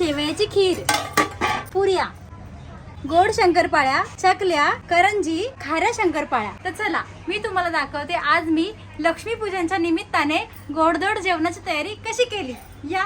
शेवयाची खीर. पुऱ्या. गोड शंकरपाळ्या चकल्या करंजी खाऱ्या शंकरपाळ्या. तर चला मी तुम्हाला दाखवते. आज मी लक्ष्मीपूजनच्या निमित्ताने गोडधोड जेवणाची तयारी कशी केली? या.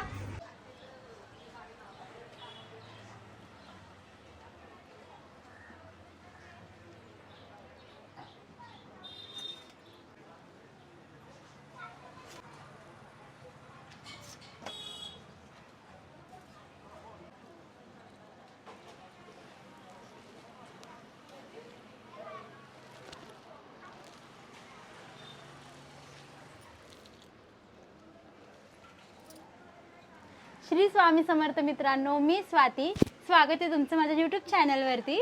श्री स्वामी समर्थ मित्रांनो मी स्वाती. स्वागत आहे तुमचं माझ्या यूट्यूब चॅनलवरती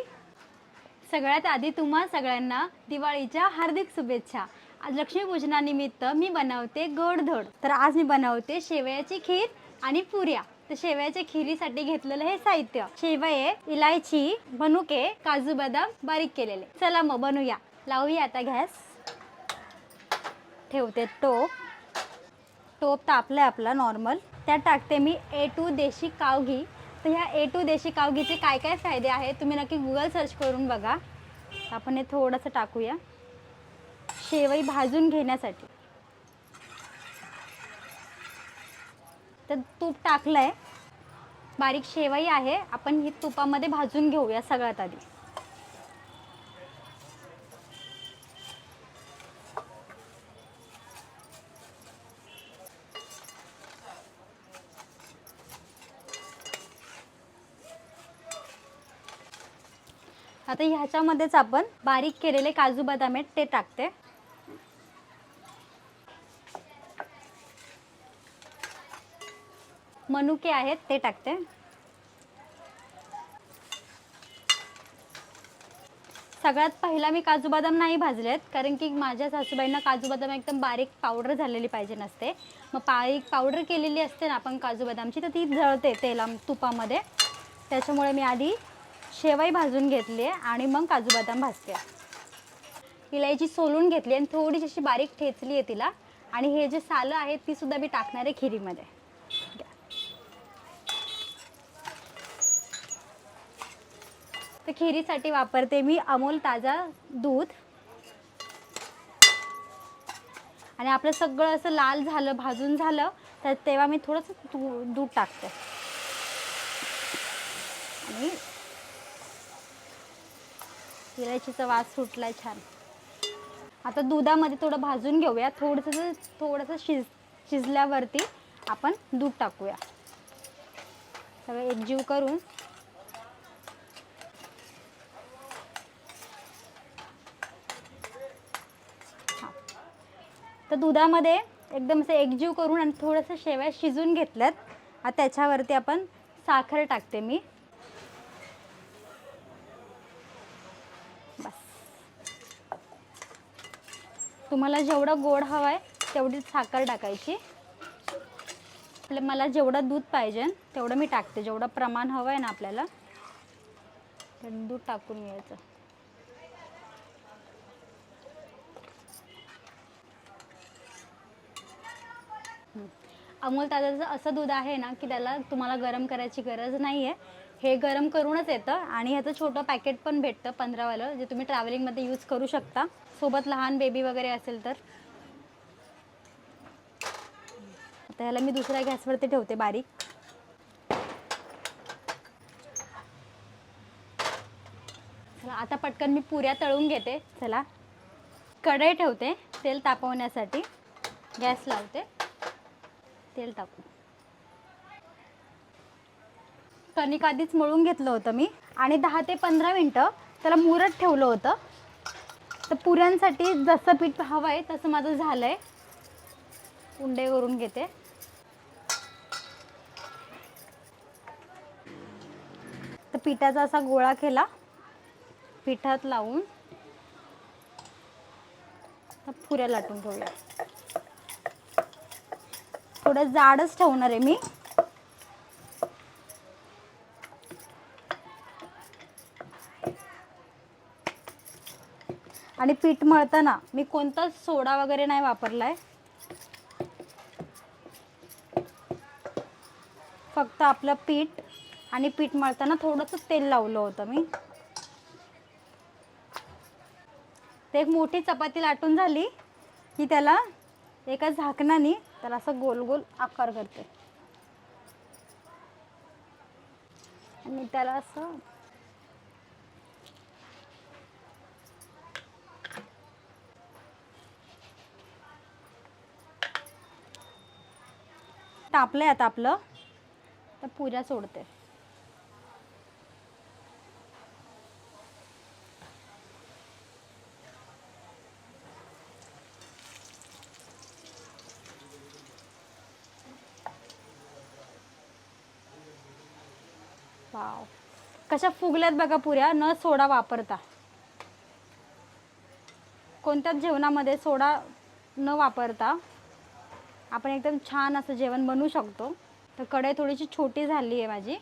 सगळ्यात आधी तुम्हा सगळ्यांना दिवाळीच्या हार्दिक शुभेच्छा. आज लक्ष्मीपूजनानिमित्त मी बनवते गोडधोड. तर आज मी बनवते शेवयाची खीर आणि पुऱ्या. तर शेवयाच्या खिरीसाठी घेतलेलं हे साहित्य. शेवये इलायची मनुके काजू बदाम बारीक केलेले. चला मग बनूया. लावूया आता गॅस. ठेवते टोप. टोप आहे आपला नॉर्मल त्यात टाकते मी ए टू देशी कावघी तर ह्या ए टू देशी कावघीचे काय काय फायदे आहेत तुम्ही नक्की गुगल सर्च करून बघा. आपण हे थोडंसं टाकूया. शेवई भाजून घेण्यासाठी. तर तूप टाकलं आहे बारीक शेवई आहे. आपण ही तुपामध्ये भाजून घेऊया सगळ्यात आधी. आता ह्याच्यामध्येच आपण बारीक केलेले काजू बदाम आहेत ते टाकते. मनुके आहेत ते टाकते. सगळ्यात पहिला मी काजू बदाम नाही भाजलेत कारण की माझ्या सासूबाईंना काजू बदाम एकदम बारीक पावडर झालेली पाहिजे नसते. मग बारीक पावडर केलेली असते ना आपण काजू बदामची तर ती जळते तेला तुपामध्ये. त्याच्यामुळे मी आधी शेवई भाजून घेतली आहे आणि मग काजू बदाम भाजते. इलायची सोलून घेतली आणि थोडीशी अशी बारीक ठेचली आहे तिला. आणि हे जे सालं आहेत ती सुद्धा मी टाकणार आहे खिरीमध्ये. तर खिरीसाठी वापरते मी अमूल ताजा दूध. आणि आपलं सगळं असं लाल झालं भाजून झालं तर तेव्हा मी थोडंसं दूध टाकते. आणि इलायचीचा वास सुटलाय छान. आता दुधामध्ये थोडं भाजून घेऊया. थोडंसं थोडंसं शिज शिजल्यावरती आपण दूध टाकूया. सगळं एकजीव करून. तर दुधामध्ये एकदम असं एकजीव करून आणि थोडंसं शेवया शिजून घेतल्यात. आता त्याच्यावरती आपण साखर टाकते मी. बस. तुम्हाला जेवढं गोड हवं आहे तेवढीच साखर टाकायची. आपलं मला जेवढं दूध पाहिजे तेवढं मी टाकते. जेवढं प्रमाण हवं आहे ना आपल्याला दूध टाकून घ्यायचं. अमोल ताजाचं असं दूध आहे ना की त्याला तुम्हाला गरम करायची गरज नाही आहे हे गरम करूनच येतं आणि ह्याचं छोटं पॅकेट पण भेटतं पंधरावालं जे तुम्ही ट्रॅव्हलिंगमध्ये यूज करू शकता. सोबत लहान बेबी वगैरे असेल तर. आता ह्याला मी दुसऱ्या गॅसवरती ठेवते बारीक. चला आता पटकन मी पुऱ्या तळून घेते. चला कढई ठेवते तेल तापवण्यासाठी. गॅस लावते तेल टाकू कणिक आधीच मळून घेतलं होतं मी. आणि दहा ते पंधरा मिनटं त्याला मुरत ठेवलं होतं. तर पुऱ्यांसाठी जसं पीठ हवं आहे तसं माझं झालं आहे उंडे करून घेते. तर पिठाचा असा गोळा केला. पिठात लावून पुऱ्या लाटून ठेवूया थोडं जाडच ठेवणार आहे मी. आणि पीठ मळताना मी कोणताच सोडा वगैरे नाही वापरलाय. फक्त आपलं पीठ आणि पीठ मळताना थोडंसं तेल लावलं होतं मी. ते एक मोठी चपाती लाटून झाली की त्याला एका झाकणाने त्याला असं गोल गोल आकार करते. आणि त्याला असं तापलं आहे आता आपलं. तर पुऱ्या सोडते. वाव. कशा फुगल्यात बघा पुऱ्या न सोडा वापरता. कोणत्याच जेवणामध्ये सोडा न वापरता. आपण एकदम छान असं जेवण बनवू शकतो. तर कढई थोडीशी छोटी झाली आहे माझी.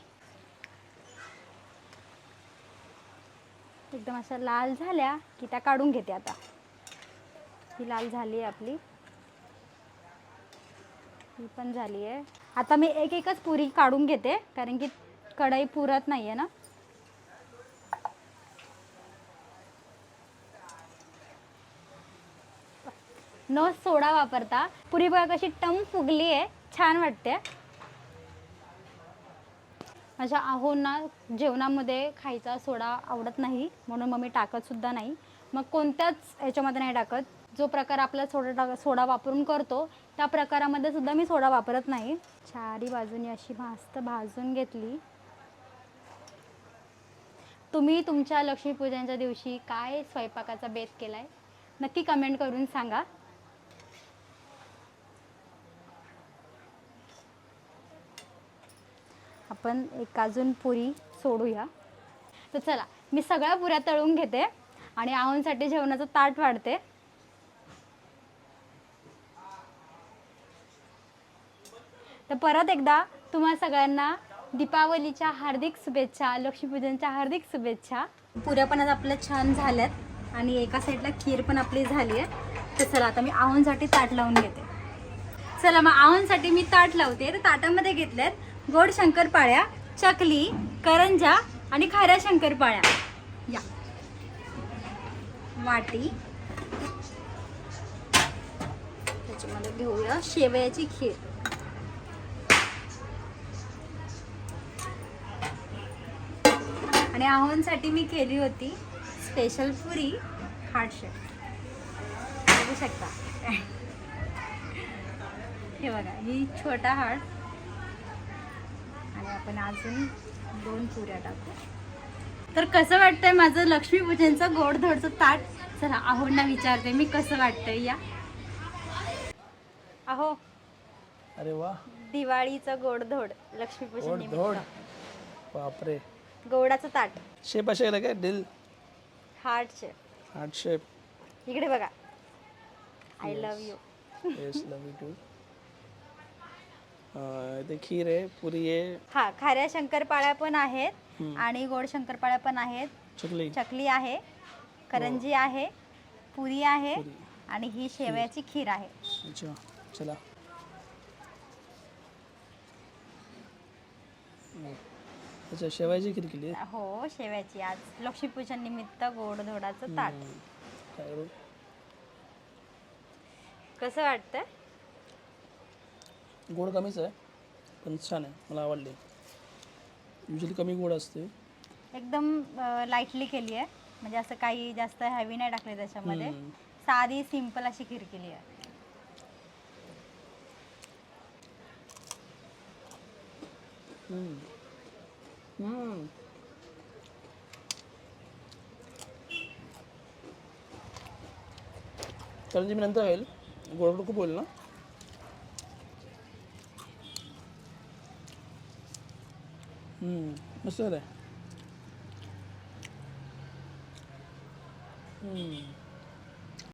एकदम अशा लाल झाल्या की त्या काढून घेते आता. ही लाल झाली आहे आपली. ही पण झाली आहे. आता मी एक एकच पुरी काढून घेते कारण की कढई पुरत नाही आहे ना. न सोडा वापरता. पुरी बघा कशी टम फुगली आहे. छान वाटते. माझ्या आहोंना जेवणामध्ये खायचा सोडा आवडत नाही. म्हणून मग मी टाकतसुद्धा नाही. मग कोणत्याच ह्याच्यामध्ये नाही टाकत. जो प्रकार आपला सोडा टाक सोडा वापरून करतो त्या प्रकारामध्ये सुद्धा मी सोडा वापरत नाही. चारी बाजूनी अशी मस्त भाजून घेतली. तुम्ही तुमच्या लक्ष्मीपूजनच्या दिवशी काय स्वयंपाकाचा बेत केला आहे नक्की कमेंट करून सांगा. आपण एक अजून पुरी सोडूया. तर चला मी सगळ्या पुऱ्या तळून घेते आणि आहोंसाठी जेवणाचं ताट वाढते. तर परत एकदा तुम्हा सगळ्यांना दीपावलीच्या हार्दिक शुभेच्छा लक्ष्मीपूजनच्या हार्दिक शुभेच्छा. पुऱ्या पण आता आपल्या छान झाल्यात आणि एका साईडला खीर पण आपली झाली आहे. तर चला आता मी आहोंसाठी ताट लावून घेते. चला मग आहोंसाठी मी ताट लावते. तर ताटामध्ये घेतल्यात गोड शंकरपाळ्या चकली करंजा आणि खाऱ्या शंकरपाळ्या. या. वाटी. त्याच्यामध्ये घेऊया शेवयाची खीर. आणि आव्हानसाठी मी केली होती स्पेशल पुरी हार्टशेप बघू शकता. हे बघा ही छोटा हार्ट आणि आपण अजून दोन पुऱ्या टाकू. तर कसं वाटतंय माझं लक्ष्मीपूजनचं गोडधोडचं ताट? चला आहोंना विचारते मी कसं वाटतंय या? अहो अरे वा. दिवाळीचं गोडधोड लक्ष्मीपूजन गोड धोड निमित्त बापरे. गोडाचं ताट. शेप असे काय? दिल हार्ट शेप हार्ट शेप इकडे बघा. I love you yes love you too ते खीर आहे पुरी आहे. हा खाऱ्या शंकरपाळ्या पण आहेत हम्म. आणि गोड शंकरपाळ्या पण आहेत. चकली. चकली आहे करंजी आहे पुरी आहे पुरी. आणि ही शेवयाची खीर आहे. अच्छा चला. हो. अच्छा शेवायची खीर केली. आहे? हो शेवयाची आज. लक्ष्मीपूजन निमित्त गोडधोडाचं ताट. हम्म. काय करू कसं वाटतंय? गोड कमीच आहे पण छान आहे मला आवडली युजली कमी गोड असते एकदम लाईटली केली आहे म्हणजे असं काही जास्त हॅवी नाही टाकले त्याच्यामध्ये हम्म. साधी सिंपल अशी खीर केली आहे हम्म. हम्म. करंजी मी नंतर खाईल गोड गोड खूप होईल ना हम्म, मस्त आहे हम्म.